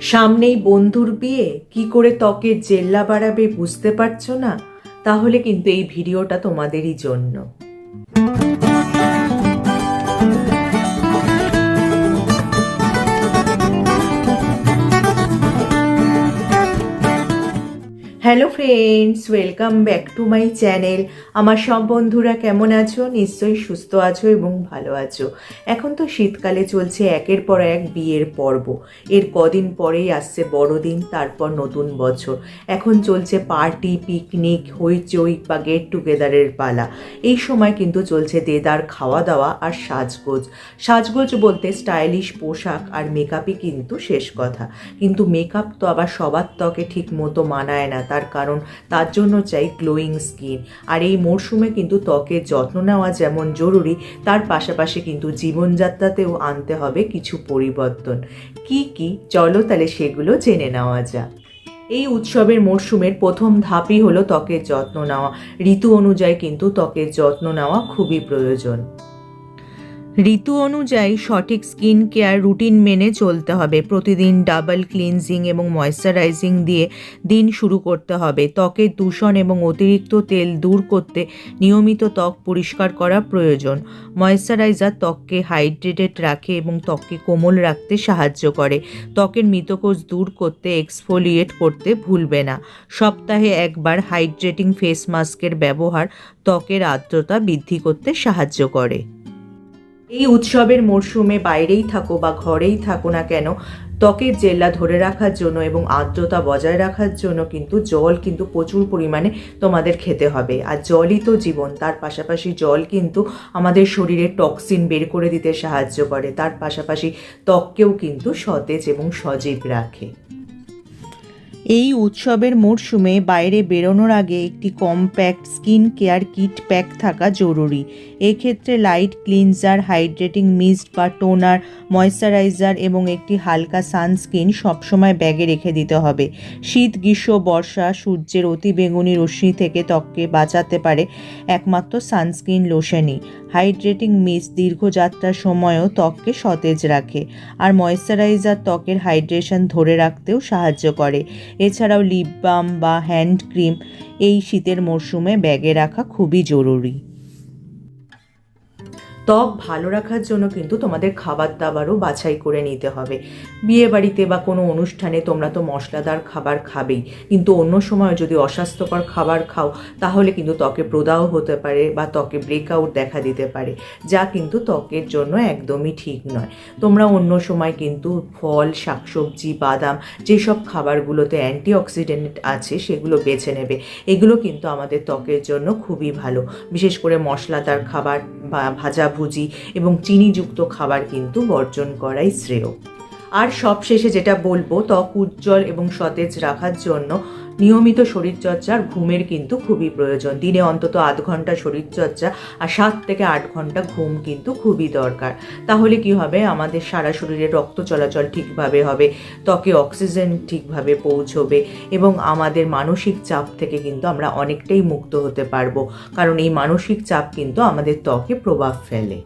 সামনেই বন্ধুর বিয়ে? কি করে ত্বকে জেল্লা বাড়াবে বুঝতে পারছ না? তাহলে কিন্তু এই ভিডিওটা তোমাদেরই জন্য। Hello friends welcome back to my channel আমার সব বন্ধুরা কেমন আছো? নিশ্চয়ই সুস্থ আছো এবং ভালো আছো। এখন তো শীতকালে চলছে একের পর এক বিয়ের পর্ব। এর কদিন পরেই আসছে বড়দিন, তারপর নতুন বছর। এখন চলছে পার্টি, পিকনিক, হইচই বা গেট টুগেদারের পালা। এই সময় কিন্তু চলছে দেদার খাওয়া দাওয়া আর সাজগোজ। সাজগোজ বলতে স্টাইলিশ পোশাক আর মেকআপই কিন্তু শেষ কথা। কিন্তু মেকআপ তো আবার সবার ত্বকে ঠিক মতো মানায় না তার কারণ। তার জন্য চাই গ্লোয়িং স্কিন আর এই মরশুমে কিন্তু ত্বকের যত্ন নেওয়া যেমন জরুরি, তার পাশাপাশি কিন্তু জীবনযাত্রাতেও আনতে হবে কিছু পরিবর্তন। কি কি? চলো তাহলে সেগুলো জেনে নেওয়া যাক। এই উৎসবের মরশুমের প্রথম ধাপই হলো ত্বকের যত্ন নেওয়া। ঋতু অনুযায়ী কিন্তু ত্বকের যত্ন নেওয়া খুবই প্রয়োজন। ঋতু অনুযায়ী সঠিক স্কিন কেয়ার রুটিন মেনে চলতে হবে। প্রতিদিন ডাবল ক্লিনজিং এবং ময়শ্চারাইজিং দিয়ে দিন শুরু করতে হবে। ত্বকের দূষণ এবং অতিরিক্ত তেল দূর করতে নিয়মিত ত্বক পরিষ্কার করা প্রয়োজন। ময়শ্চারাইজার ত্বককে হাইড্রেটেড রাখে এবং ত্বককে কোমল রাখতে সাহায্য করে। ত্বকের মৃতকোষ দূর করতে এক্সফোলিয়েট করতে ভুলবে না। সপ্তাহে একবার হাইড্রেটিং ফেস মাস্কের ব্যবহার ত্বকের আর্দ্রতা বৃদ্ধি করতে সাহায্য করে। এই উৎসবের মরশুমে বাইরেই থাকো বা ঘরেই থাকো না কেন, ত্বকের জেল্লা ধরে রাখার জন্য এবং আর্দ্রতা বজায় রাখার জন্য কিন্তু জল কিন্তু প্রচুর পরিমাণে তোমাদের খেতে হবে। আর জলই তো জীবন, তার পাশাপাশি জল কিন্তু আমাদের শরীরে টক্সিন বের করে দিতে সাহায্য করে। তার পাশাপাশি ত্বককেও কিন্তু সতেজ এবং সজীব রাখে। এই উৎসবের মরশুমে বাইরে বেরোনোর আগে একটি compact skin care kit pack থাকা জরুরি। এক্ষেত্রে লাইট ক্লিনজার, হাইড্রেটিং মিস্ট বা টোনার, ময়শ্চারাইজার এবং একটি হালকা সানস্ক্রিন সবসময় ব্যাগে রেখে দিতে হবে। শীত, গ্রীষ্ম, বর্ষা, সূর্যের অতি বেগুনি রশ্মি থেকে ত্বককে বাঁচাতে পারে একমাত্র সানস্ক্রিন লোশনই। হাইড্রেটিং মিস্ট দীর্ঘযাত্রার সময়ও ত্বককে সতেজ রাখে। আর ময়শ্চারাইজার ত্বকের হাইড্রেশন ধরে রাখতেও সাহায্য করে। এছাড়াও লিপ বাম বা হ্যান্ড ক্রিম এই শীতের মরশুমে ব্যাগে রাখা খুবই জরুরি। ত্বক ভালো রাখার জন্য কিন্তু তোমাদের খাবার দাবারও বাছাই করে নিতে হবে। বিয়ে বাড়িতে বা কোনো অনুষ্ঠানে তোমরা তো মশলাদার খাবার খাবেই। কিন্তু অন্য সময় যদি অস্বাস্থ্যকর খাবার খাও, তাহলে কিন্তু ত্বকে প্রদাহ হতে পারে বা ত্বকে ব্রেকআউট দেখা দিতে পারে, যা কিন্তু ত্বকের জন্য একদমই ঠিক নয়। তোমরা অন্য সময় কিন্তু ফল, শাকসবজি, বাদাম যেসব খাবারগুলোতে অ্যান্টিঅক্সিডেন্ট আছে সেগুলো বেছে নেবে। এগুলো কিন্তু আমাদের ত্বকের জন্য খুবই ভালো। বিশেষ করে মশলাদার খাবার বা ভাজাভুজি এবং চিনিযুক্ত খাবার কিন্তু বর্জন করাই শ্রেয়। আর সবশেষে যেটা বলব, ত্বক উজ্জ্বল এবং সতেজ রাখার জন্য নিয়মিত শরীরচর্চার ঘুমের কিন্তু খুবই প্রয়োজন। দিনে অন্তত আধ ঘণ্টা শরীরচর্চা আর সাত থেকে আট ঘণ্টা ঘুম কিন্তু খুবই দরকার। তাহলে কি হবে? আমাদের সারা শরীরে রক্ত চলাচল ঠিকভাবে হবে, ত্বকে অক্সিজেন ঠিকভাবে পৌঁছবে এবং আমাদের মানসিক চাপ থেকে কিন্তু আমরা অনেকটাই মুক্ত হতে পারব। কারণ এই মানসিক চাপ কিন্তু আমাদের ত্বকে প্রভাব ফেলে।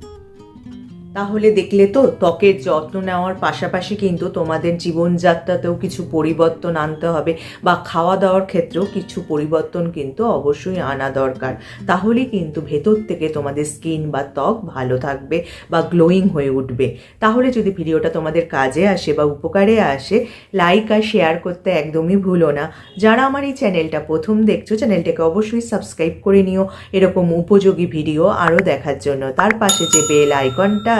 তাহলে দেখলে তো ত্বকের যত্ন নেওয়ার পাশাপাশি কিন্তু তোমাদের জীবনযাত্রাতেও কিছু পরিবর্তন আনতে হবে বা খাওয়া দাওয়ার ক্ষেত্রেও কিছু পরিবর্তন কিন্তু অবশ্যই আনা দরকার। তাহলেই কিন্তু ভেতর থেকে তোমাদের স্কিন বা ত্বক ভালো থাকবে বা গ্লোয়িং হয়ে উঠবে। তাহলে যদি ভিডিওটা তোমাদের কাজে আসে বা উপকারে আসে, লাইক আর শেয়ার করতে একদমই ভুলো না। যারা আমার এই চ্যানেলটা প্রথম দেখছ, চ্যানেলটাকে অবশ্যই সাবস্ক্রাইব করে নিও। এরকম উপযোগী ভিডিও আরও দেখার জন্য। তার পাশে যে বেল আইকনটা